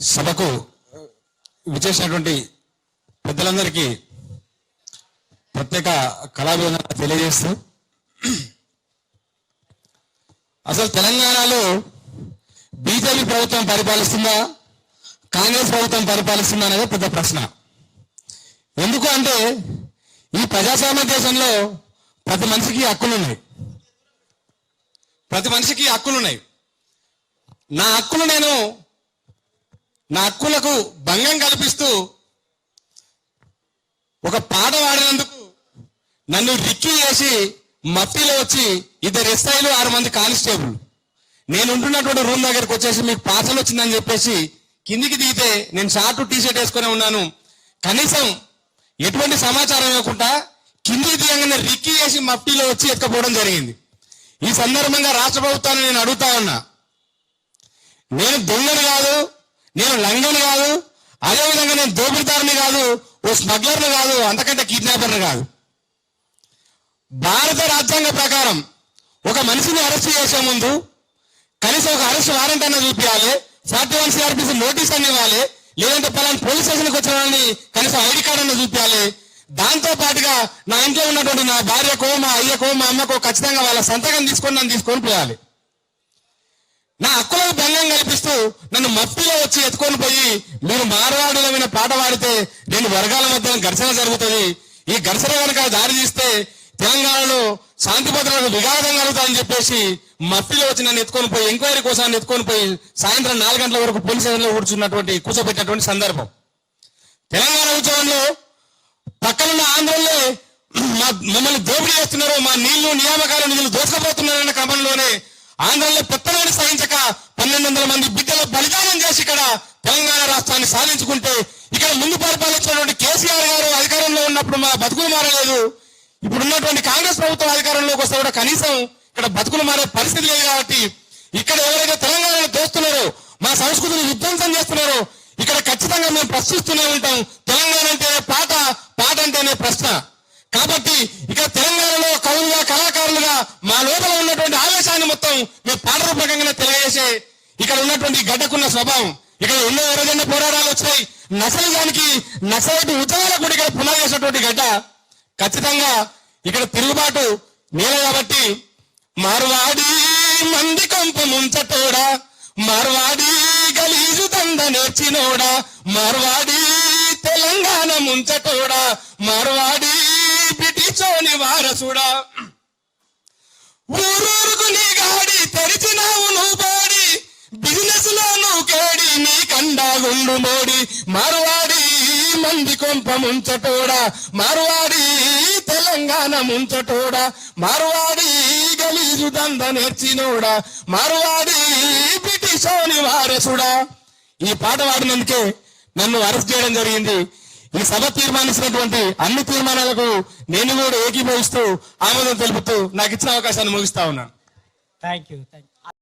సభకు విచ్చేసినటువంటి పెద్దలందరికీ ప్రత్యేక కళాభివందన తెలియజేస్తూ అసలు తెలంగాణలో బీజేపీ ప్రభుత్వం పరిపాలిస్తుందా కాంగ్రెస్ ప్రభుత్వం పరిపాలిస్తుందా అనేది పెద్ద ప్రశ్న. ఎందుకు అంటే ఈ ప్రజాస్వామ్య దేశంలో ప్రతి మనిషికి హక్కులు ఉన్నాయి ప్రతి మనిషికి హక్కులు ఉన్నాయి నా హక్కులు నేను నా హక్కులకు భంగం కల్పిస్తూ ఒక పాట పాడినందుకు నన్ను రిక్కి చేసి మట్టిలో వచ్చి ఇద్దరు ఎస్ఐలు ఆరు మంది కానిస్టేబుల్. నేను ఉంటున్నటువంటి రూమ్ దగ్గరికి వచ్చేసి మీకు పార్సల్ వచ్చిందని చెప్పేసి కిందికి దిగితే నేను షార్ట్ టీ షర్ట్ ఉన్నాను. కనీసం ఎటువంటి సమాచారం ఇవ్వకుండా కిందికి దిగంగానే రిక్కి చేసి మట్టిలో వచ్చి ఎక్కపోవడం జరిగింది. ఈ సందర్భంగా రాష్ట్ర ప్రభుత్వాన్ని నేను అడుగుతా ఉన్నా. నేను దొంగని కాదు నేను లంగని కాదు అదేవిధంగా నేను దోపిడిదారుని కాదు ఓ స్మగ్లర్ని కాదు అంతకంటే కిడ్నాపర్ని కాదు. భారత రాజ్యాంగ ప్రకారం ఒక మనిషిని అరెస్ట్ చేసే ముందు కనీసం ఒక అరెస్ట్ వారెంట్ అన్న చూపించాలి ఫార్టీ వన్ సిఆర్పిసి నోటీస్ అని ఇవ్వాలి లేదంటే పలానా పోలీస్ స్టేషన్కి వచ్చిన వాళ్ళని కనీసం ఐడి కార్డు అన్న చూపించాలి. దాంతో పాటుగా నా ఇంట్లో ఉన్నటువంటి నా భార్యకో మా అయ్యకో మా అమ్మకో ఖచ్చితంగా వాళ్ళ సంతకం తీసుకొని నన్ను తీసుకొని పోయాలి. నా హక్కులకు భంగం కల్పిస్తూ నన్ను మట్టిలో వచ్చి ఎత్తుకొని పోయి మీరు మారవాడులమైన పాట పాడితే రెండు వర్గాల మధ్య ఘర్షణ జరుగుతుంది. ఈ ఘర్షణ కనుక దారి తీస్తే తెలంగాణలో శాంతి భద్రతలకు విఘాతం కలుగుతాయని చెప్పేసి మఫ్టీలో వచ్చి నన్ను ఎత్తుకొని పోయి ఎంక్వైరీ కోసం ఎత్తుకొని పోయి సాయంత్రం నాలుగు గంటల వరకు పోలీస్ స్టేషన్లో కూర్చున్నటువంటి కూర్చోబెట్టినటువంటి సందర్భం. తెలంగాణ ఉద్యమంలో పక్కనున్న ఆంధ్రలో మా మమ్మల్ని దోపిడీ చేస్తున్నారు మా నీళ్ళు నియామకాల నిధులు దోచుకుపోతున్నారన్న క్రమంలోనే ఆంధ్రలో పెత్తనాన్ని సాధించక పన్నెండు వందల మంది బిడ్డలు బలిదానం చేసి ఇక్కడ తెలంగాణ రాష్ట్రాన్ని సాధించుకుంటే ఇక్కడ ముందు పరిపాలించినటువంటి కేసీఆర్ గారు అధికారంలో ఉన్నప్పుడు మా బతుకులు మారలేదు. ఇప్పుడు ఉన్నటువంటి కాంగ్రెస్ ప్రభుత్వం అధికారంలోకి వస్తే కూడా కనీసం ఇక్కడ బతుకులు మారే పరిస్థితి లేదు కాబట్టి ఇక్కడ ఎవరైతే తెలంగాణను దోస్తున్నారో మా సంస్కృతిని విధ్వంసం చేస్తున్నారో ఇక్కడ ఖచ్చితంగా మేము ప్రశ్నిస్తూనే ఉంటాం. తెలంగాణ అంటేనే పాట పాట అంటేనే ప్రశ్న. కాబట్టి ఇక్కడ తెలంగాణలో కవులుగా కళాకారులుగా మా లోపల మేము పాట తెలియజేసే ఇక్కడ ఉన్నటువంటి గడ్డకున్న స్వభావం. ఇక్కడ ఎన్నో ఎర్రజెండ పోరాటాలు వచ్చాయి. నక్సలిజానికి నసలటి ఉద్యమాలకు కూడా ఇక్కడ పునాది చేసినటువంటి గడ్డ. ఖచ్చితంగా ఇక్కడ తిరుగుబాటు నేల కాబట్టి మార్వాడి మంది కొంప ముంచటోడా మార్వాడి గలీజు దంద నేర్చినోడా మార్వాడి తెలంగాణ ముంచటోడా మార్వాడి బ్రిటిషోని వారసుడా. కండాగుండు మోడి మార్వాడి మంది కొంప ముంచటోడా మార్వాడి తెలంగాణ ముంచటోడా మార్వాడి గలీజు దంద నేర్చినోడా మార్వాడి బ్రిటిషోని వారసుడా. ఈ పాట పాడినందుకే నన్ను అరెస్ట్ చేయడం జరిగింది. ఈ సభ తీర్మానించినటువంటి అన్ని తీర్మానాలకు నేను కూడా ఏకీభవిస్తూ ఆమోదం తెలుపుతూ నాకు ఇచ్చిన అవకాశాన్ని ముగిస్తా ఉన్నాను. Thank you thank you